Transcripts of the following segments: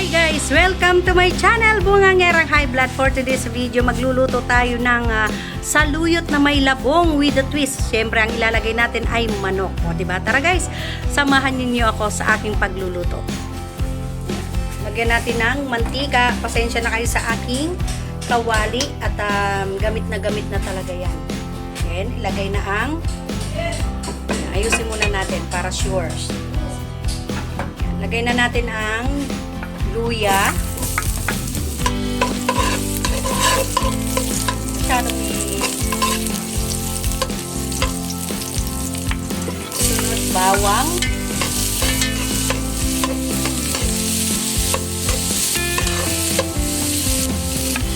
Hi guys! Welcome to my channel, Bungangerang High Blood. For today's video, magluluto tayo ng ah, saluyot na may labong with a twist. Siyempre, ang ilalagay natin ay manok. O, diba? Tara guys, samahan ninyo ako sa aking pagluluto. Lagyan natin ng mantika. Pasensya na kayo sa aking kawali at um, gamit na gamit na talaga yan. Then, ilagay na ang ayusin muna natin para sure. Lagay na natin ang luya. Masyadong Sunod bawang.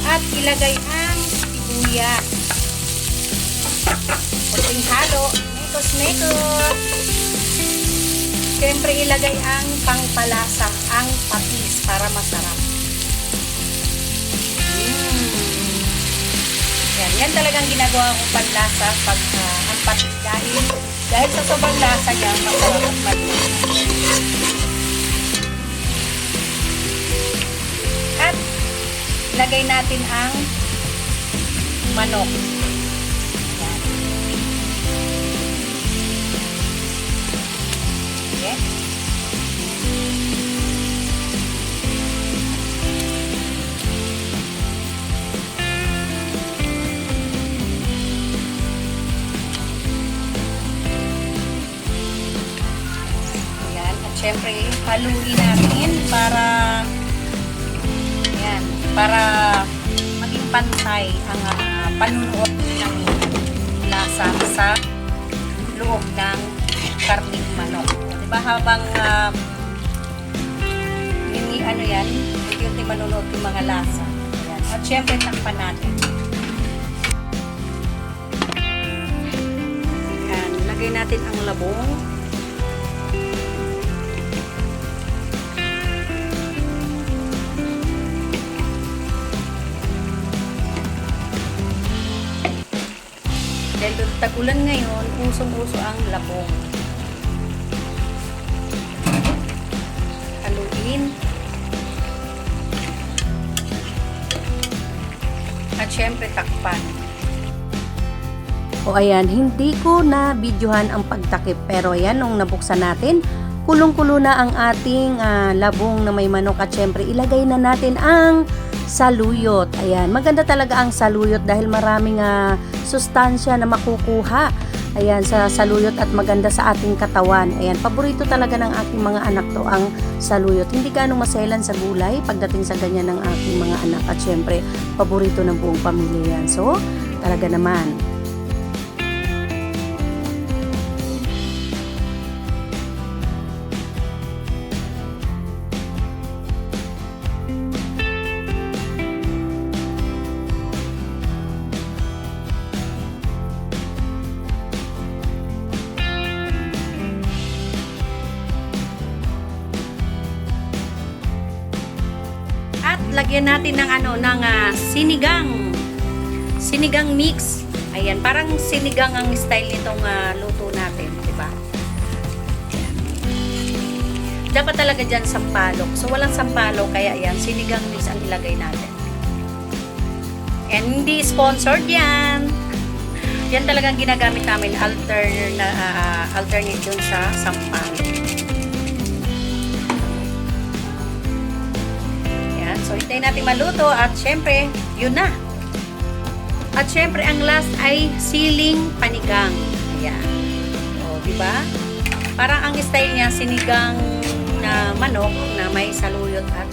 At ilagay ang sibuyas. Kunting halo. Mekos, mekos. Siyempre ilagay ang pangpalasa, ang patis para masarap. Mm. Yan, yan talagang ginagawa kong panlasa pag ah, ang patis dahil dahil sa sobrang lasa niya, masarap at malasa. At lagay natin ang manok. Syempre, haluin natin para ayan, para maging pantay ang uh, panunuot ng lasa sa loob ng karning manok. Diba habang uh, hindi ano yan, hindi manunuot yung mga lasa. Ayan. At syempre, takpan natin. Ayan, lagay natin ang labong. Tagulan ngayon, usong-uso ang labong. Haluin. At syempre takpan. O ayan, hindi ko na videohan ang pagtakip. Pero ayan, nung nabuksan natin, kulong-kulo na ang ating ah, labong na may manok. At syempre, ilagay na natin ang saluyot. Ayan, maganda talaga ang saluyot dahil maraming ah, sustansya na makukuha. Ayan, sa saluyot at maganda sa ating katawan. Ayan, paborito talaga ng aking mga anak to ang saluyot. Hindi ganong maselan sa gulay pagdating sa ganyan ng aking mga anak. At syempre, paborito ng buong pamilya yan. So, talaga naman. Lagyan natin ng ano ng ah, sinigang. Sinigang mix. Ayan, parang sinigang ang style nitong ah, luto natin, 'di ba? Dapat talaga diyan sampalok. So walang sampalok kaya ayan, sinigang mix ang ilagay natin. And hindi sponsored 'yan. Yan talagang ginagamit namin alter na ah, alternate dun sa sampalok. So, hintayin natin maluto at syempre, yun na. At syempre, ang last ay siling panigang. Ayan. O, di ba? Parang ang style niya, sinigang na manok na may saluyot at